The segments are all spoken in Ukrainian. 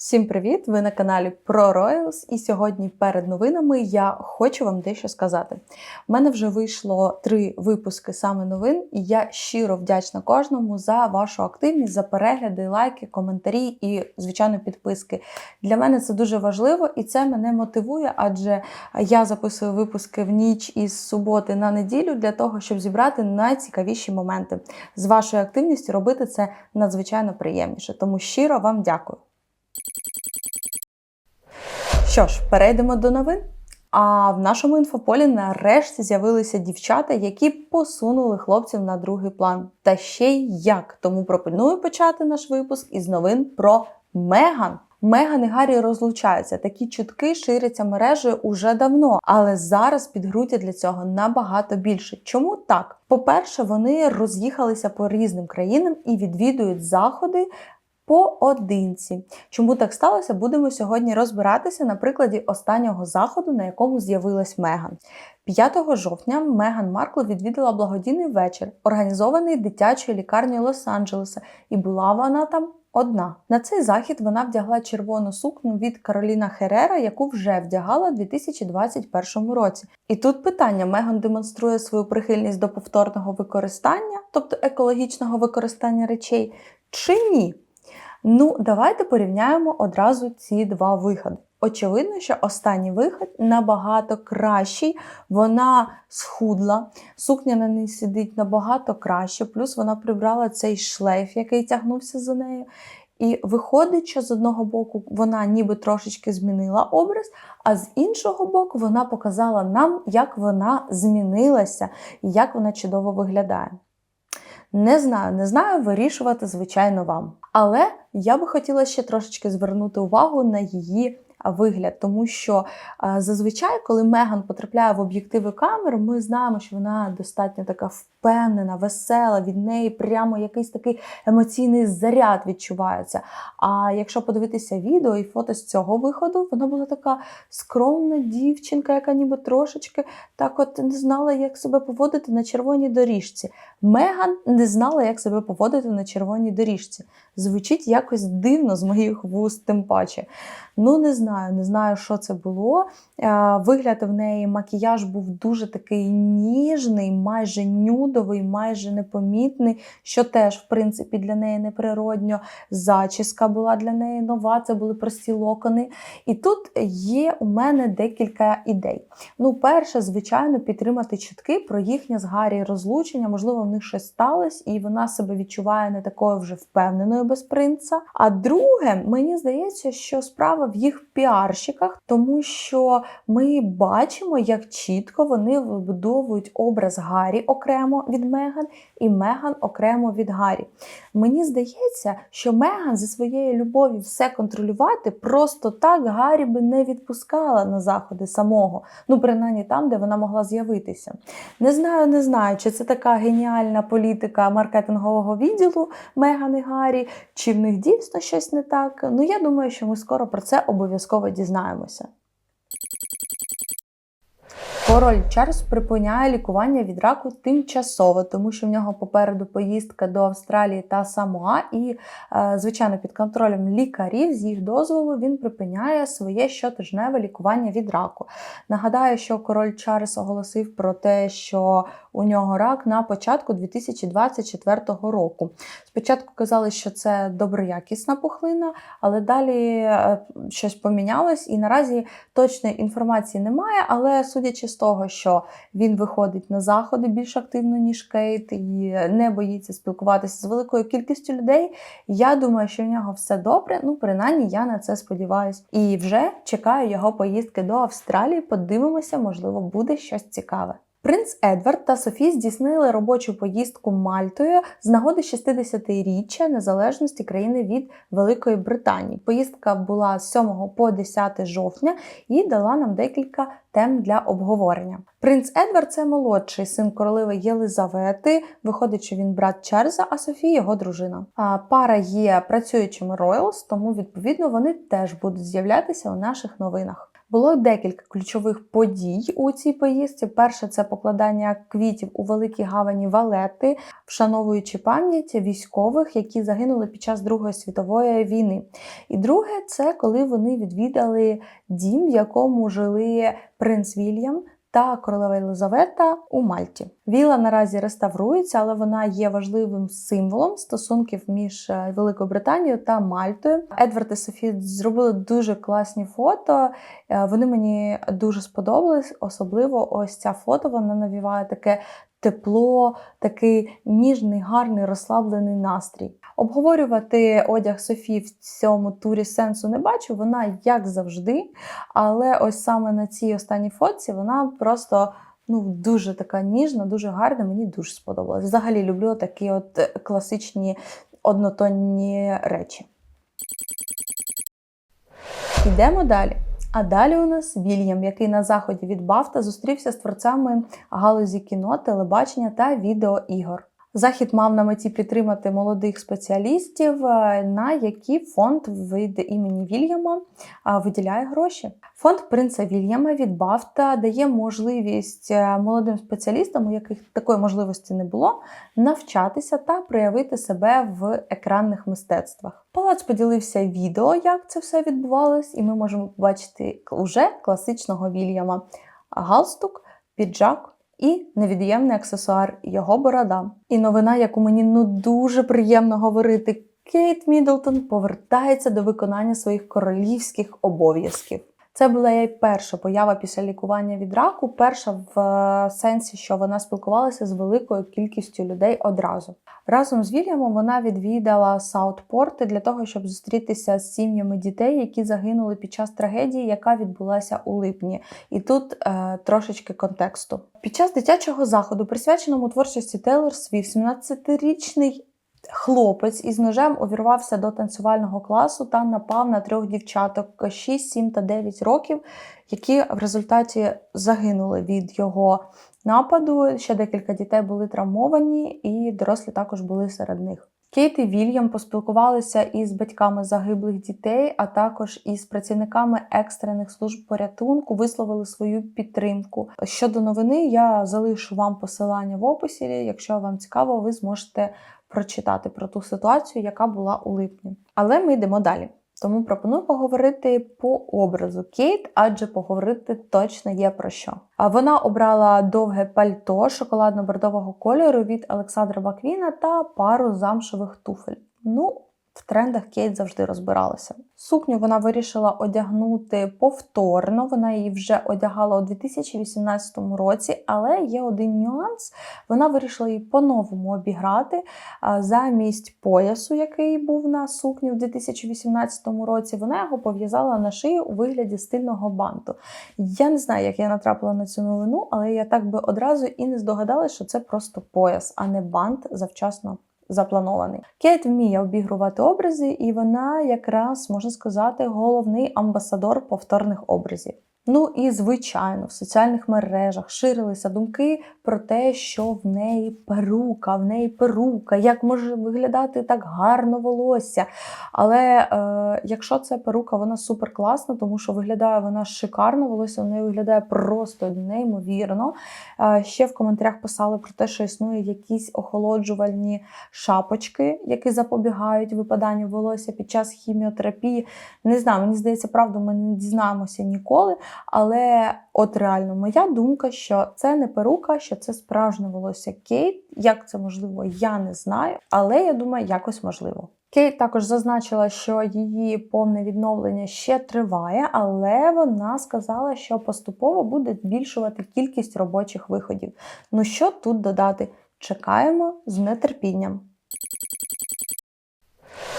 Всім привіт! Ви на каналі Про Royals і сьогодні перед новинами я хочу вам дещо сказати. У мене вже вийшло три випуски саме новин, і я щиро вдячна кожному за вашу активність, за перегляди, лайки, коментарі і, звичайно, підписки. Для мене це дуже важливо і це мене мотивує, адже я записую випуски в ніч із суботи на неділю для того, щоб зібрати найцікавіші моменти. З вашою активністю робити це надзвичайно приємніше. Тому щиро вам дякую. Що ж, перейдемо до новин. А в нашому інфополі нарешті з'явилися дівчата, які посунули хлопців на другий план. Та ще й як. Тому пропоную почати наш випуск із новин про Меган. Меган і Гаррі розлучаються. Такі чутки ширяться мережею уже давно, але зараз підґрунтя для цього набагато більше. Чому так? По-перше, вони роз'їхалися по різним країнам і відвідують заходи поодинці. Чому так сталося, будемо сьогодні розбиратися на прикладі останнього заходу, на якому з'явилась Меган. 5 жовтня Меган Маркл відвідала благодійний вечір, організований дитячою лікарнею Лос-Анджелеса, і була вона там. Одна на цей захід вона вдягла червону сукню від Кароліна Херера, яку вже вдягала у 2021 році. І тут питання: Меган демонструє свою прихильність до повторного використання, тобто екологічного використання речей, чи ні? Ну, давайте порівняємо одразу ці два виходи. Очевидно, що останній вихід набагато кращий, вона схудла, сукня на ній сидить набагато краще, плюс вона прибрала цей шлейф, який тягнувся за нею. І виходить, що з одного боку вона ніби трошечки змінила образ, а з іншого боку, вона показала нам, як вона змінилася і як вона чудово виглядає. Не знаю, не знаю, вирішувати, звичайно, вам. Але я би хотіла ще трошечки звернути увагу на її вигляд, тому що зазвичай, коли Меган потрапляє в об'єктиви камер, ми знаємо, що вона достатньо така впевнена, весела, від неї прямо якийсь такий емоційний заряд відчувається. А якщо подивитися відео і фото з цього виходу, вона була така скромна дівчинка, яка ніби трошечки так от не знала, як себе поводити на червоній доріжці. Меган не знала, як себе поводити на червоній доріжці. Звучить якось дивно з моїх вуст, тим паче. Ну, не знаю, не знаю, що це було. Вигляд в неї макіяж був дуже такий ніжний, майже нюдовий, майже непомітний, що теж, в принципі, для неї неприродньо. Зачіска була для неї нова, це були прості локони. І тут є у мене декілька ідей. Ну, перше, звичайно, підтримати чутки про їхнє з Гаррі розлучення. Можливо, в них щось сталося, і вона себе відчуває не такою вже впевненою без принца. А друге, мені здається, що справа в їх піарщиках, тому що ми бачимо, як чітко вони вибудовують образ Гаррі окремо від Меган і Меган окремо від Гаррі. Мені здається, що Меган зі своєї любові все контролювати просто так Гаррі би не відпускала на заходи самого, ну принаймні там, де вона могла з'явитися. Не знаю, не знаю, чи це така геніальна політика маркетингового відділу Меган і Гаррі, чи в них дійсно щось не так. Ну я думаю, що ми скоро про це обов'язково дізнаємося. Король Чарльз припиняє лікування від раку тимчасово, тому що в нього попереду поїздка до Австралії та Самоа, і, е, звичайно, під контролем лікарів з їх дозволу він припиняє своє щотижневе лікування від раку. Нагадаю, що король Чарльз оголосив про те, що у нього рак на початку 2024 року. Спочатку казали, що це доброякісна пухлина, але далі е, щось помінялось, і наразі точної інформації немає. Але судячи з того, що він виходить на заходи більш активно, ніж Кейт, і не боїться спілкуватися з великою кількістю людей. Я думаю, що в нього все добре. Ну, принаймні, я на це сподіваюся. І вже чекаю його поїздки до Австралії. Подивимося, можливо, буде щось цікаве. Принц Едвард та Софі здійснили робочу поїздку Мальтою з нагоди 60-річчя незалежності країни від Великої Британії. Поїздка була з 7 по 10 жовтня і дала нам декілька тем для обговорення. Принц Едвард це молодший син королеви Єлизавети. Виходить, що він брат Чарльза, а Софія його дружина. А пара є працюючими Роялс, тому відповідно вони теж будуть з'являтися у наших новинах. Було декілька ключових подій у цій поїздці. Перше це покладання квітів у великій гавані Валети, вшановуючи пам'ять військових, які загинули під час Другої світової війни. І друге, це коли вони відвідали дім, в якому жили принц Вільям. Та королева Єлизавета у Мальті. Віла наразі реставрується, але вона є важливим символом стосунків між е, Великою Британією та Мальтою. Едвард і Софі зробили дуже класні фото. Е, Вони мені дуже сподобались. Особливо ось ця фото вона навіває таке тепло, такий ніжний, гарний, розслаблений настрій. Обговорювати одяг Софі в цьому турі сенсу не бачу. Вона як завжди. Але ось саме на цій останній фотці вона просто. Ну, дуже така ніжна, дуже гарна, мені дуже сподобалось. Взагалі люблю такі от класичні однотонні речі. Йдемо далі. А далі у нас Вільям, який на заході від Бафта зустрівся з творцями галузі кіно, телебачення та відеоігор. Захід мав на меті підтримати молодих спеціалістів, е, на які фонд від імені Вільяма виділяє гроші. Фонд принца Вільяма від Бафта дає можливість е, молодим спеціалістам, у яких такої можливості не було, навчатися та проявити себе в екранних мистецтвах. Палац поділився відео, як це все відбувалось, і ми можемо побачити уже класичного Вільяма галстук, піджак і невід'ємний аксесуар його борода. І новина, яку мені ну дуже приємно говорити, Кейт Міддлтон повертається до виконання своїх королівських обов'язків. Це була її перша поява після лікування від раку, перша в е, сенсі, що вона спілкувалася з великою кількістю людей одразу. Разом з Вільямом вона відвідала Саутпорти для того, щоб зустрітися з сім'ями дітей, які загинули під час трагедії, яка відбулася у липні. І тут е, трошечки контексту. Під час дитячого заходу, присвяченому творчості Тейлор Свіфт, 17-річний Хлопець із ножем увірвався до танцювального класу та напав на трьох дівчаток 6, 7 та 9 років, які в результаті загинули від його нападу. Ще декілька дітей були травмовані, і дорослі також були серед них. Кейт і Вільям поспілкувалися із батьками загиблих дітей, а також із працівниками екстрених служб порятунку, висловили свою підтримку. Щодо новини, я залишу вам посилання в описі. Якщо вам цікаво, ви зможете прочитати про ту ситуацію, яка була у липні. Але ми йдемо далі. Тому пропоную поговорити по образу Кейт, адже поговорити точно є про що. А вона обрала довге пальто шоколадно-бордового кольору від Олександра Маквіна та пару замшевих туфель. Ну, в трендах Кейт завжди розбиралася. Сукню вона вирішила одягнути повторно. Вона її вже одягала у 2018 році, але є один нюанс. Вона вирішила її по-новому обіграти замість поясу, який був на сукні в 2018 році. Вона його пов'язала на шию у вигляді стильного банту. Я не знаю, як я натрапила на цю новину, але я так би одразу і не здогадалася, що це просто пояс, а не бант завчасно запланований. Кейт вміє обігрувати образи, і вона якраз можна сказати головний амбасадор повторних образів. Ну і звичайно, в соціальних мережах ширилися думки про те, що в неї перука, в неї перука, як може виглядати так гарно волосся. Але е, якщо це перука, вона супер класна, тому що виглядає вона шикарно, волосся в неї виглядає просто неймовірно. Е, ще в коментарях писали про те, що існують якісь охолоджувальні шапочки, які запобігають випаданню волосся під час хіміотерапії. Не знаю, мені здається, правду, ми не дізнаємося ніколи. Але от реально моя думка, що це не перука, що це справжнє волосся Кейт. Як це можливо, я не знаю, але я думаю, якось можливо. Кейт також зазначила, що її повне відновлення ще триває, але вона сказала, що поступово буде збільшувати кількість робочих виходів. Ну що тут додати? Чекаємо з нетерпінням.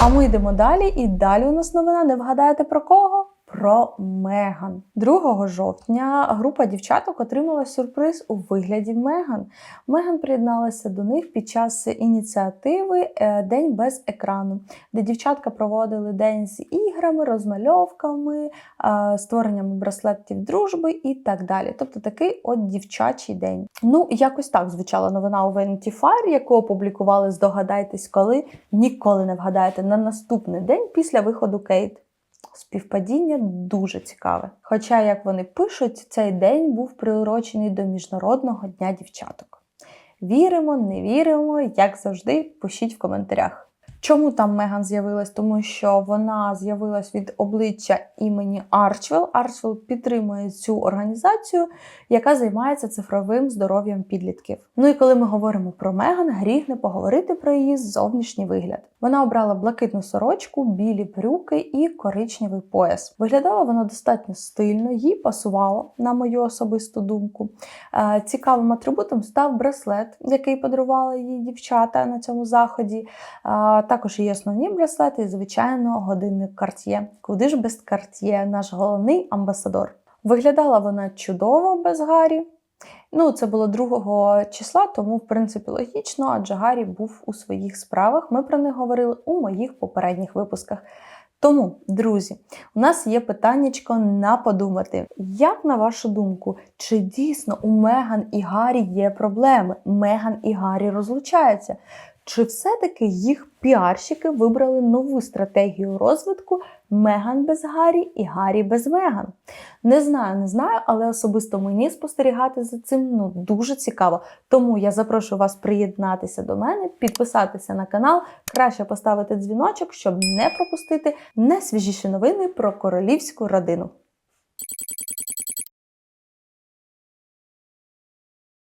А ми йдемо далі, і далі у нас новина. Не вгадаєте про кого? Про Меган 2 жовтня група дівчаток отримала сюрприз у вигляді Меган. Меган приєдналася до них під час ініціативи е, День без екрану, де дівчатка проводили день з іграми, розмальовками, е, створенням браслетів дружби і так далі. Тобто такий от дівчачий день. Ну, якось так звучала новина у Vanity Fair, яку опублікували, здогадайтесь, коли ніколи не вгадаєте на наступний день після виходу Кейт. Співпадіння дуже цікаве. Хоча, як вони пишуть, цей день був приурочений до Міжнародного дня дівчаток. Віримо, не віримо, як завжди, пишіть в коментарях. Чому там Меган з'явилась? Тому що вона з'явилась від обличчя імені Арчвелл. Арчвелл підтримує цю організацію, яка займається цифровим здоров'ям підлітків. Ну і коли ми говоримо про Меган, гріх не поговорити про її зовнішній вигляд. Вона обрала блакитну сорочку, білі брюки і коричневий пояс. Виглядала вона достатньо стильно, їй пасувало, на мою особисту думку. Е, Цікавим атрибутом став браслет, який подарували їй дівчата на цьому заході. Також є основні браслети і, звичайно, годинник Cartier. Куди ж без Cartier, наш головний амбасадор. Виглядала вона чудово без Гаррі. Ну, це було 2 числа, тому, в принципі, логічно, адже Гаррі був у своїх справах. Ми про них говорили у моїх попередніх випусках. Тому, друзі, у нас є питаннячко на подумати. Як на вашу думку, чи дійсно у Меган і Гаррі є проблеми? Меган і Гаррі розлучаються? Чи все-таки їх піарщики вибрали нову стратегію розвитку Меган без Гаррі і Гаррі без Меган? Не знаю, не знаю, але особисто мені спостерігати за цим ну дуже цікаво. Тому я запрошую вас приєднатися до мене, підписатися на канал, краще поставити дзвіночок, щоб не пропустити найсвіжіші новини про королівську родину.